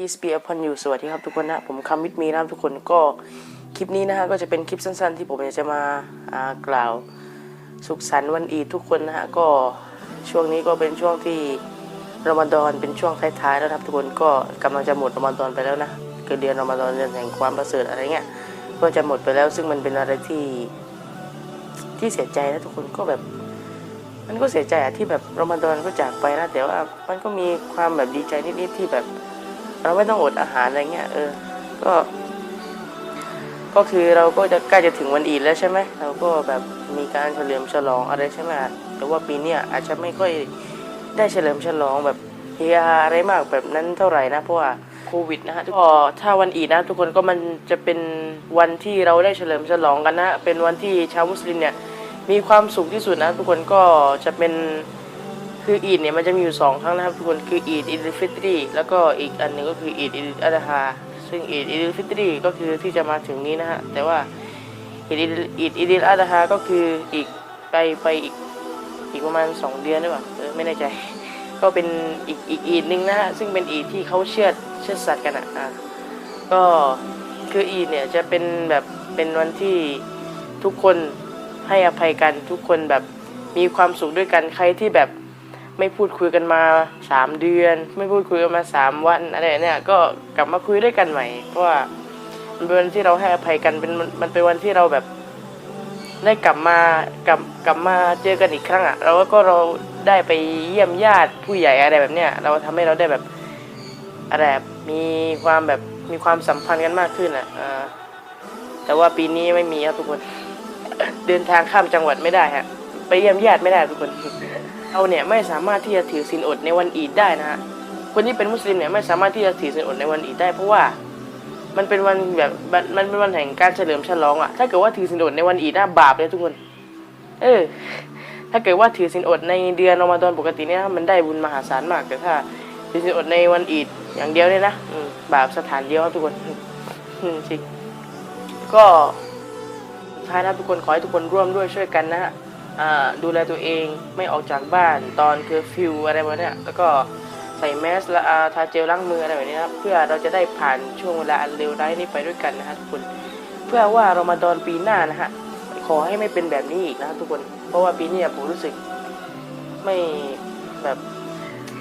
Peace be upon you สวัสดีครับทุกคนนะ ผมคำวิทมีนะครับทุกคนก็คลิปนี้นะฮะก็จะเป็นคลิปสั้น ๆ ที่ผมอยากจะมาากล่าว สุขสันต์วันอีดทุกคนนะฮะก็ช่วงนี้ก็เป็นช่วงที่รอมฎอนเป็นช่วงท้ายๆแล้วครับทุกคนก็กำลังจะหมดรอมฎอนไปแล้วนะคือเดือนรอมฎอนเดือนแห่งความประเสริฐอะไรเงี้ยก็จะหมดไปแล้วซึ่งมันเป็นอะไรที่ที่เสียใจนะทุกคนก็แบบมันก็เสียใจอะที่แบบรอมฎอนก็จากไปนะแต่ว่ามันก็มีความแบบดีใจนิดๆที่แบบ เราไม่ต้องอดอาหารอะไรเงี้ยเออ ก็ ก็คือเราก็จะใกล้จะถึงวันอีดแล้วใช่ไหมเราก็แบบมีการเฉลิมฉลองอะไรใช่ไหมแต่ว่าปีเนี้ยอาจจะไม่ค่อยได้เฉลิมฉลองแบบเฮฮาอะไรมากแบบนั้นเท่าไหร่นะเพราะว่าโควิดนะฮะก็ถ้าวันอีดนะทุกคนก็มันจะเป็นวันที่เราได้เฉลิมฉลองกันนะ เป็นวันที่ชาวมุสลิมเนี่ยมีความสุขที่สุดนะ ทุกคนก็จะเป็น คืออีดเนี่ยมันจะมีอยู่สองครั้งนะครับทุกคนคืออีดอิดฟิตรีแล้วก็อีกอันหนึ่งก็คืออีดอิดอัลฮาซึ่งอีดอิดฟิตรีก็คือที่จะมาถึงนี้นะฮะแต่ว่าอีดอีดอิดอัลฮาก็คืออีกไปไปอีกอีกประมาณสองเดือนหรือเปล่าเออไม่แน่ใจ ก็เป็นอีกอีกอีดหนึ่งนะฮะซึ่งเป็นอีดที่เขาเชื่อเชื่อสัตว์กันอะก็คืออีดเนี่ยจะเป็นแบบเป็นวันที่ทุกคนให้อภัยกันทุกคนแบบมีความสุขด้วยกันใครที่แบบ ไม่พูดคุยกันมาสามเดือน ไม่พูดคุยกันมาสามวันอะไรเนี่ยก็กลับมาคุยด้วยกันใหม่ เพราะว่ามันเป็นวันที่เราให้อภัยกันเป็นมันเป็นวันที่เราแบบได้กลับมากลับกลับมาเจอกันอีกครั้งอะเราก็เราได้ไปเยี่ยมญาติผู้ใหญ่อะไรแบบเนี้ยเราทำให้เราได้แบบอะไรแบบมีความแบบมีความสัมพันธ์กันมากขึ้นอะอ่าแต่ว่าปีนี้ไม่มีครับทุกคน เดินทางข้ามจังหวัดไม่ได้ฮะไปเยี่ยมญาติไม่ได้ทุกคน เราเนี่ยไม่สามารถที่จะถือศีลอดในวันอีดได้นะฮะคนที่เป็นมุสลิมเนี่ยไม่สามารถที่จะถือศีลอดในวันอีดได้ เพราะว่ามันเป็นวันแบบมันเป็นวันแห่งการเฉลิมฉลองอะ่ะถ้าเกิดว่าถือศีลอดในวันอีดน่าบาปเลยทุกคน เออ ถ้าเกิดว่าถือศีลอดในเดือนอมฎอนปกติเนี่ยมันได้บุญมหาศาลมาก แต่ถ้าถือศีลอดในวันอีดอย่างเดียวเนี่ยนะบาปสถานเดียวครับทุกคนจริงก็สุดท้ายนะทุกคนขอให้ทุกคนร่วมด้วยช่วยกันนะฮะ ดูแลตัวเองไม่ออกจากบ้านตอนเคอร์ฟิวอะไรแบบเนี้ยแล้วก็ใส่แมสและาทาเจลล้างมืออะไรแบบนี้นะครับเพื่อเราจะได้ผ่านช่วงเวลาอันเลวร้ายนี้ไปด้วยกันนะฮะทุกคน เพื่อว่าเรอมฎอนปีหน้านะฮะขอให้ไม่เป็นแบบนี้อีกนะทุกคน เพราะว่าปีนี้ผมรู้สึกไม่แบบ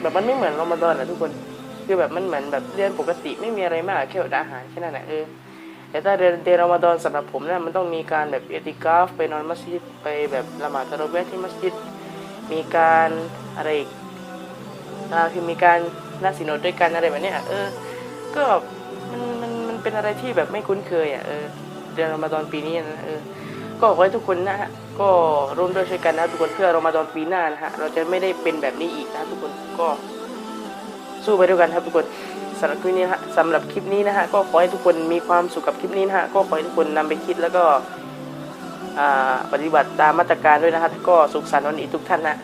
แบบมันไม่เหมือนเรอมฎอนนะทุกคนคือแบบมันเหมือนแบบเรียนปกติไม่มีอะไรมากแค่อดอาหารแค่นั้นแหละเออ แต่ถ้าเดือนเดือนรอมฎอนสำหรับผมเนี่ยมันต้องมีการแบบเอติกาฟไปนอนมัสยิดไปแบบละหมาดตะรเวที่มัสยิดมีการอะไรอีกอ่าคือมีการนัดสินอดด้วยกันอะไรแบบเนี้ยเออ ก็มันมันมันเป็นอะไรที่แบบไม่คุ้นเคยอะเออเดือนรอมฎอนปีนี้นะเออก็ขอให้ทุกคนนะฮะก็ร่วมด้วยช่วยกันนะทุกคนเพื่อรอมฎอนปีหน้านะฮะเราจะไม่ได้เป็นแบบนี้อีกนะทุกคนก็สู้ไปด้วยกันครับทุกคน สำหรับคลิปนี้นะฮะสำหรับคลิปนี้นะฮะก็ขอให้ทุกคนมีความสุขกับคลิปนี้นะฮะก็ขอให้ทุกคนนำไปคิดแล้วก็ปฏิบัติตามมาตรการด้วยนะฮะก็สุขสันต์วันอีทุกท่านนะ